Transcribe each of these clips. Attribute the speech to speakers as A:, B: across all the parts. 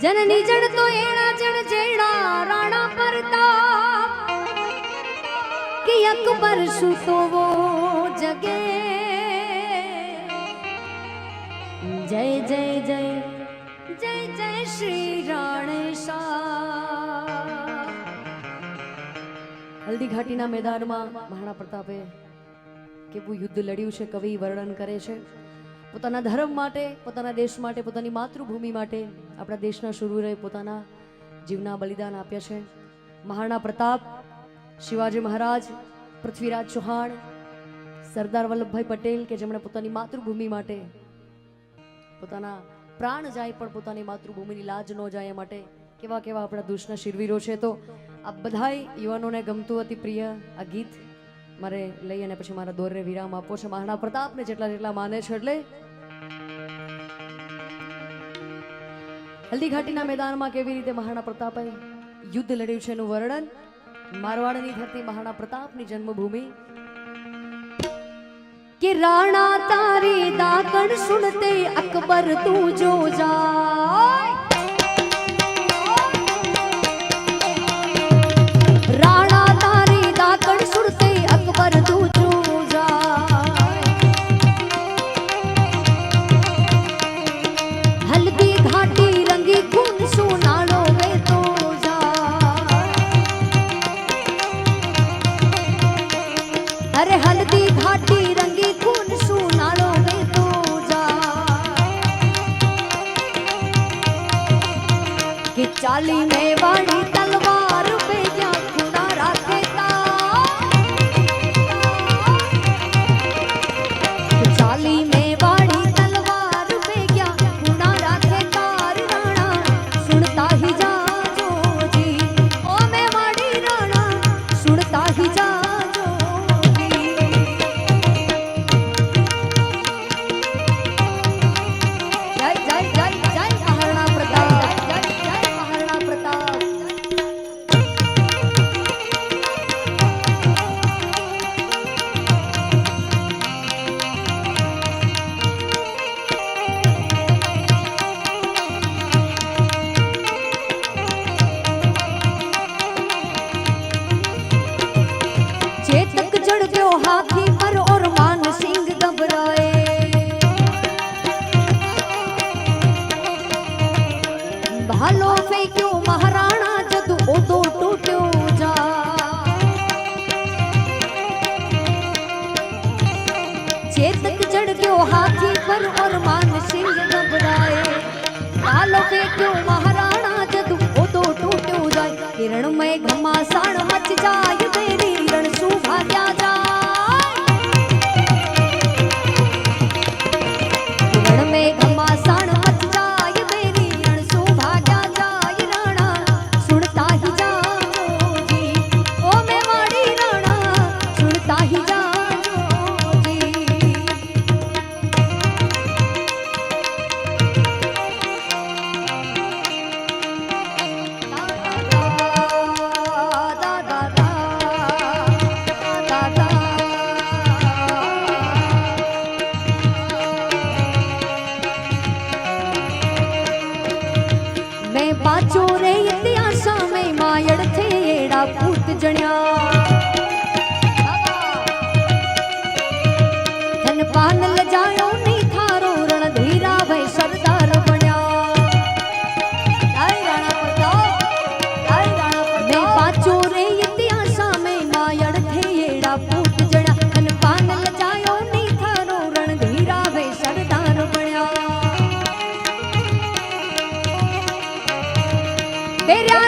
A: જનની જડ તો એણા જણ જેડા રાણા પ્રતાપ કે અકબર સુતો વો જગે જય જય જય જય જય શ્રી રાણેશા હલ્દી ઘાટીના મેદાનમાં મહારાણા પ્રતાપે કેવું યુદ્ધ લડ્યું છે, કવિ વર્ણન કરે છે. પોતાના ધર્મ માટે, પોતાના દેશ માટે, પોતાની માતૃભૂમિ માટે આપણા દેશના શૂરવીરોએ પોતાના જીવના બલિદાન આપ્યા છે. મહારાણા પ્રતાપ, શિવાજી મહારાજ, પૃથ્વીરાજ ચૌહાણ, સરદાર વલ્લભભાઈ પટેલ કે જેમણે પોતાની માતૃભૂમિ માટે પોતાના પ્રાણ જાય પણ પોતાની માતૃભૂમિની લાજ ન જાય એ માટે કેવા કેવા આપણા દેશના શિરવીરો છે. તો આ બધાય યુવાનોને ગમતું અતિ પ્રિય આ ગીત મારે લઈ અને પછી મારા દોરને વિરામ આપવો છે. મહારાણા પ્રતાપને જેટલા જેટલા માને છે એટલે હલ્દી મેદાનમાં કેવી રીતે મહારાણા પ્રતાપે યુદ્ધ લડ્યું છે એનું વર્ણન? મારવાડની ધરતી મહારાણા પ્રતાપની જન્મભૂમિ. કે રાણા તારી દાકણ સુનતે અકબર તું જો જાય ચાલી મે વાળી ગયું મહારાણા જદુ ઓદો તૂટ્યો જા. ચેતક ચડ ગયો હાથી પર ઓર માન સિંહ ગભરાએ કાલો ફેંક્યો મહારાણા જદુ ઓદો તૂટ્યો જાય. કિરણમય ઘમાસાણ મચ જાય. ચોરે ત્યાં સામે નાયણ થયેડા પૂત જડા, અન પાન લચાયો ની થારો રણ ધીરાવે સરદાર બન્યા. તેરા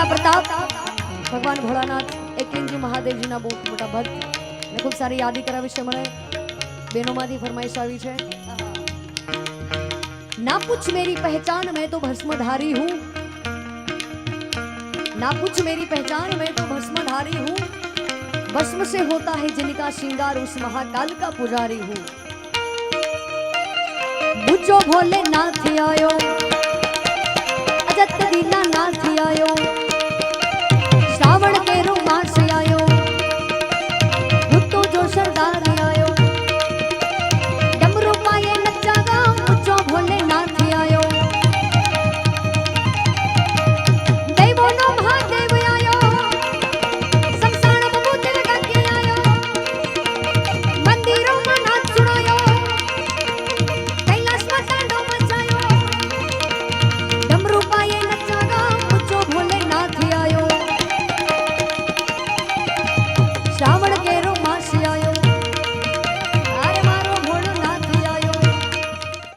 A: પ્રતાપ ભગવાન ભોળાનાથ એકલિંગજી મહાદેવજીના બહુ મોટા ભક્ત ને ખૂબ સારી યાદી કરાવી છે મને બહેનોમાંથી ફરમાઈશ આવી છે ना पूछ मेरी पहचान मैं तो भस्मधारी हूँ ना पूछ मेरी पहचान मैं तो भस्मधारी हूँ भस्म से होता है जिनका श्रृंगार उस महाकाल का पुजारी हूँ बुझो भोले नाथ आयो अजत